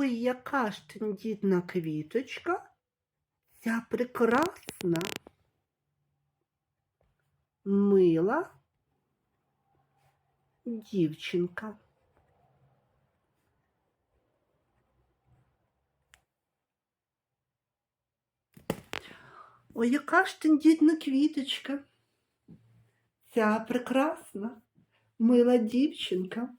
Ой, яка ж тендітна квіточка, ця прекрасна, мила дівчинка. Ой, яка ж тендітна квіточка, ця прекрасна, мила дівчинка.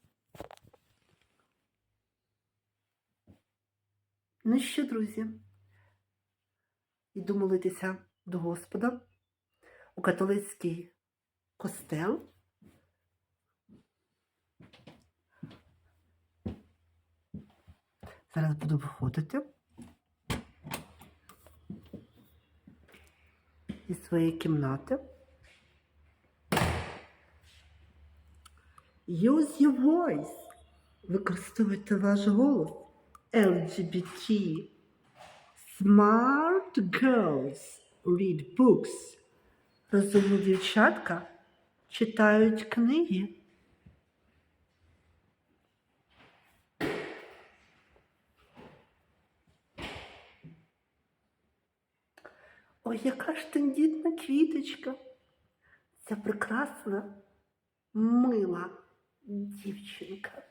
Ну що, друзі, йду молитися до Господа у католицький костел. Зараз буду виходити із своєї кімнати. Use your voice. Використовуйте ваш голос. LGBT. Smart girls read books. Розумні дівчатка читають книги. Ой, яка ж тендітна квіточка. Ця прекрасна, мила дівчинка.